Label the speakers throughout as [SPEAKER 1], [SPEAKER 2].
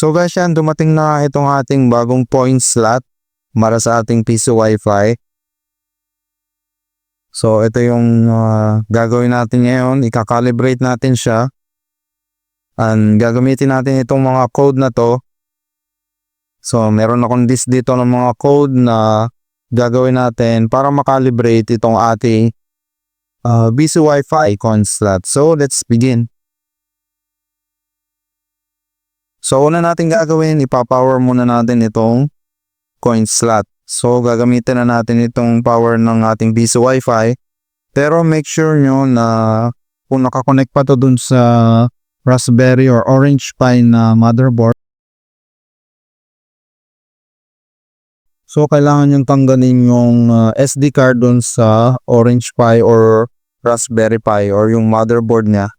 [SPEAKER 1] So guys yan, dumating na itong ating bagong point slot para sa ating piso wifi. So ito yung ah, gagawin natin ngayon, ikakalibrate natin siya. And gagamitin natin itong mga code na to. So meron akong list dito ng mga code na gagawin natin para makalibrate itong ating uh, BC Wi-Fi icon slot. So let's begin. So una natin gagawin, ipapower muna natin itong coin slot. So gagamitin na natin itong power ng ating BC Wi-Fi. Pero make sure nyo na kung nakakonect pa to dun sa Raspberry or Orange Pi na motherboard. So kailangan yung tanggalin yung uh, SD card dun sa Orange Pi or Raspberry Pi or yung motherboard niya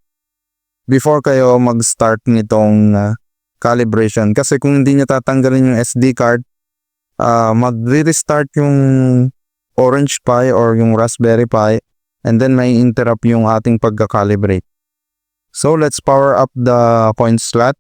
[SPEAKER 1] before kayo mag-start nitong uh, calibration. Kasi kung hindi niya tatanggalin yung SD card, uh, mag-restart yung Orange Pi or yung Raspberry Pi and then may interrupt yung ating pagka-calibrate. So let's power up the coin slot.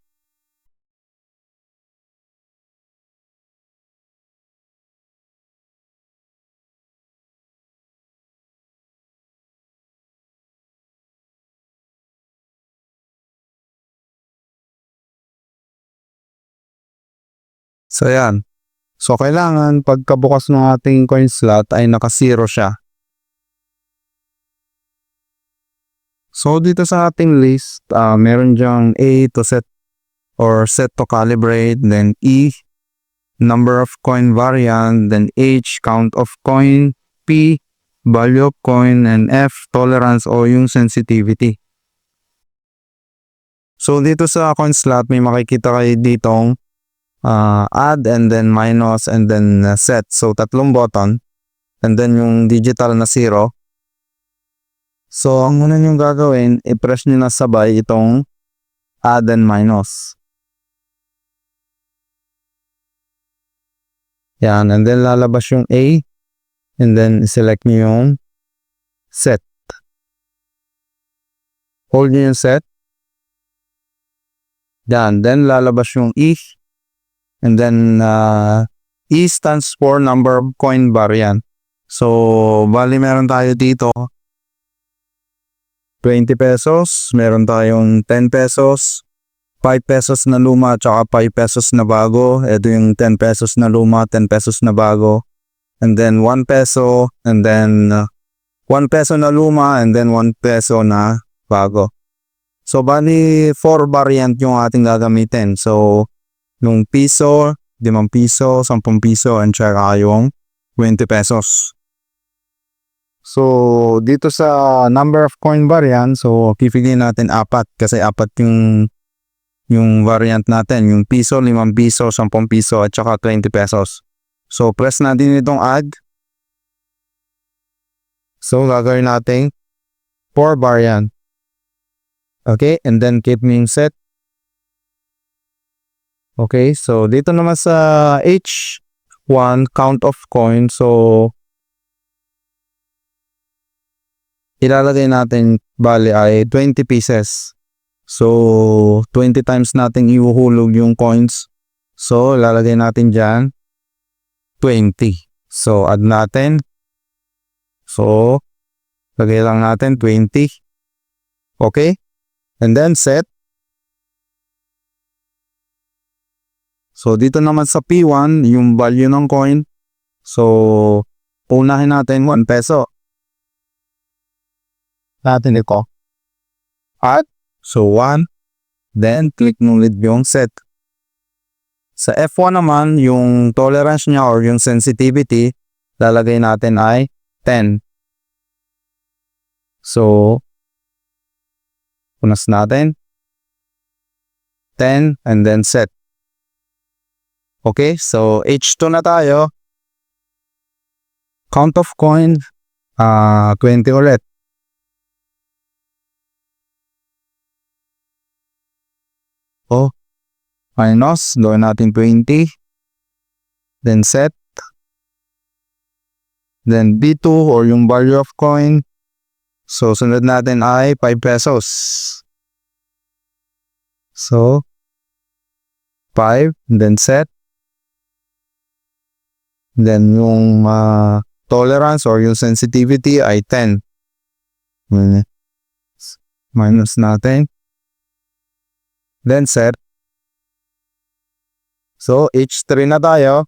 [SPEAKER 1] So yan. So kailangan pagkabukas ng ating coin slot ay naka-zero siya. So dito sa ating list, ah, meron diyang A to set or set to calibrate, then E, number of coin variant, then H, count of coin, P, value of coin, and F, tolerance o yung sensitivity. So dito sa coin slot, may makikita kayo ditong uh, add and then minus and then uh, set. So tatlong button and then yung digital na zero. So ang una nyo gagawin, i-press nyo na sabay itong add and minus. Yan, and then lalabas yung A and then select nyo yung set. Hold nyo yung set. Yan, then lalabas yung E And then, uh, E stands for number of coin variant. So, bali meron tayo dito 20 pesos, meron tayong 10 pesos, 5 pesos na luma at saka 5 pesos na bago. Ito yung 10 pesos na luma, 10 pesos na bago. And then 1 peso, and then uh, 1 peso na luma, and then 1 peso na bago. So, bali 4 variant yung ating gagamitin. So, yung piso, 5 piso, 10 piso, and saka yung 20 pesos. So, dito sa number of coin variant, so pipiliin natin apat kasi apat yung yung variant natin, yung piso, 5 piso, 10 piso, at saka 20 pesos. So, press natin itong add. So, gagawin natin 4 variant. Okay, and then keep me set. Okay, so dito naman sa H1 count of coin, so ilalagay natin bali ay 20 pieces. So 20 times natin ihuhulog yung coins. So ilalagay natin diyan 20. So add natin. So lagay lang natin 20. Okay? And then set So, dito naman sa P1, yung value ng coin. So, unahin natin 1 peso. Natin ito. At, so 1. Then, click ulit yung set. Sa F1 naman, yung tolerance niya or yung sensitivity, lalagay natin ay 10. So, punas natin. 10 and then set. Okay, so H2 na tayo. Count of coin, uh, 20 ulit. O, minus, gawin natin 20. Then set. Then B2 or yung value of coin. So, sunod natin ay 5 pesos. So, 5, then set. Then yung ah, tolerance or yung sensitivity ay 10. Mm. Minus natin. Then set. So, H3 na tayo.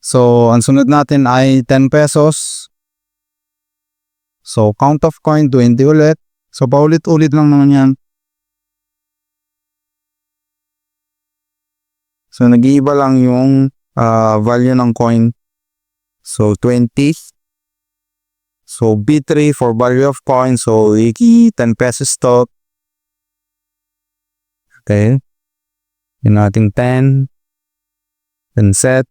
[SPEAKER 1] So, ang sunod natin ay 10 pesos. So, count of coin 20 ulit. So, paulit-ulit lang naman yan. So, nag-iiba lang yung ah, value ng coin. So, 20. So, B3 for value of coin. So, iki 10 pesos to. Okay. Yun natin 10. Then set.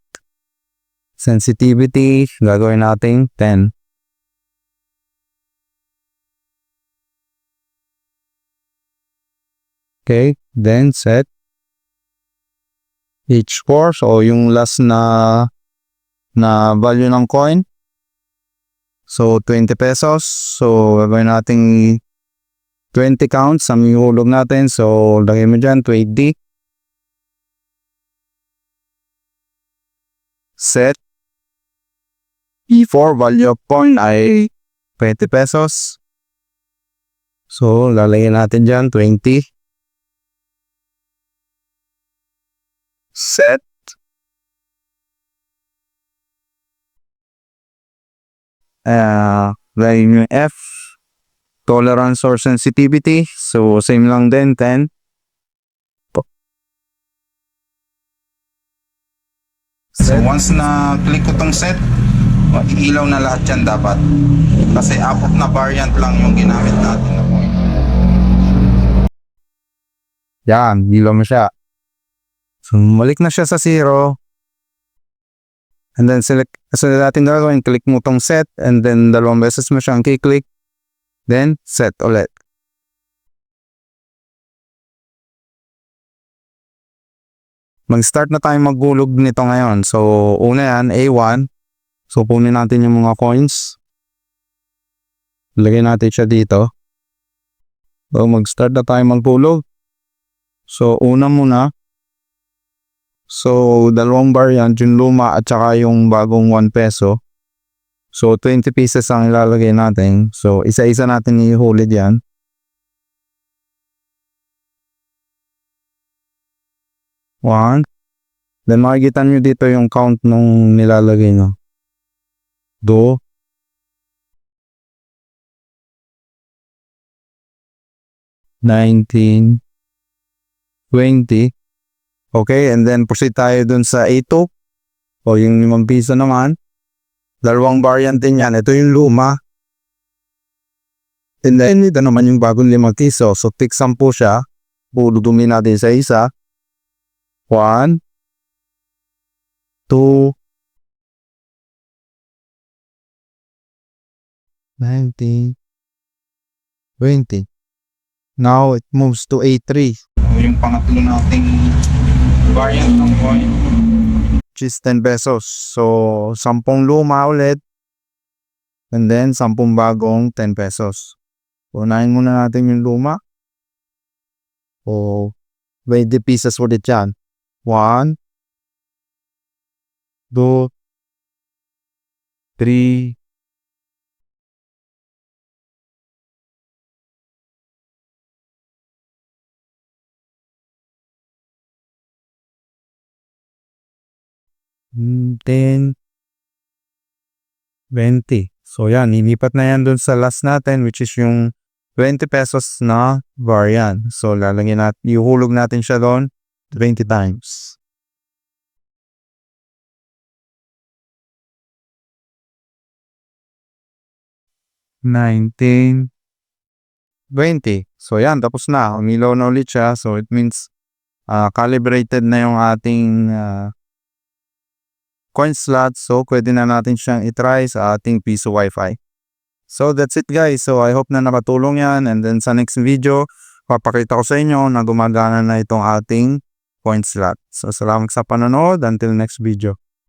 [SPEAKER 1] Sensitivity. Gagawin natin 10. Okay. Then set. H4. So, yung last na na value ng coin. So, 20 pesos. So, gagawin natin 20 counts ang ihulog natin. So, lagay mo dyan, 20. Set. P4 value of coin ay 20 pesos. So, lalagyan natin dyan, 20. Set. Uh, lagyan yung F. Tolerance or sensitivity. So, same lang din, 10. So, once na click ko tong set, iilaw na lahat yan dapat. Kasi apat na variant lang yung ginamit natin na point. Yan, ilaw mo siya. So, malik na siya sa zero. And then select, so natin gagawin, click mo tong set and then dalawang beses mo siyang kiklik. Then, set ulit. Mag-start na tayo maghulog nito ngayon. So, una yan, A1. So, punin natin yung mga coins. Lagay natin siya dito. So, mag-start na tayo maghulog. So, una muna. So, dalawang variant, yung luma at saka yung bagong 1 peso. So, 20 pieces ang ilalagay natin. So, isa-isa natin ihulid yan. One. Then, makikita nyo dito yung count nung nilalagay nyo. Do. Nineteen. Twenty. Okay, and then proceed tayo dun sa A2. O yung limang piso naman. Dalawang variant din yan. Ito yung luma. And then, ito naman yung bagong limang piso. So, pick 10 siya. Puludumin natin sa isa. 1 2 19 20 Now, it moves to A3. Yung pangatlo nating variant ng coin which is 10 pesos. So, 10 luma ulit. And then, 10 bagong 10 pesos. Unahin muna natin yung luma. O, 20 pieces ulit yan. 1, 2, 3, 10, 20. So yan, nilipat na yan dun sa last natin which is yung 20 pesos na variant. So lalagyan natin, ihulog natin siya doon 20 times. Nineteen, 20. So yan, tapos na. Umilaw na ulit siya. So it means ah, calibrated na yung ating ah, coin slot. So, pwede na natin siyang itry sa ating piso wifi. So, that's it guys. So, I hope na nakatulong yan. And then sa next video, papakita ko sa inyo na gumagana na itong ating coin slot. So, salamat sa panonood. Until next video.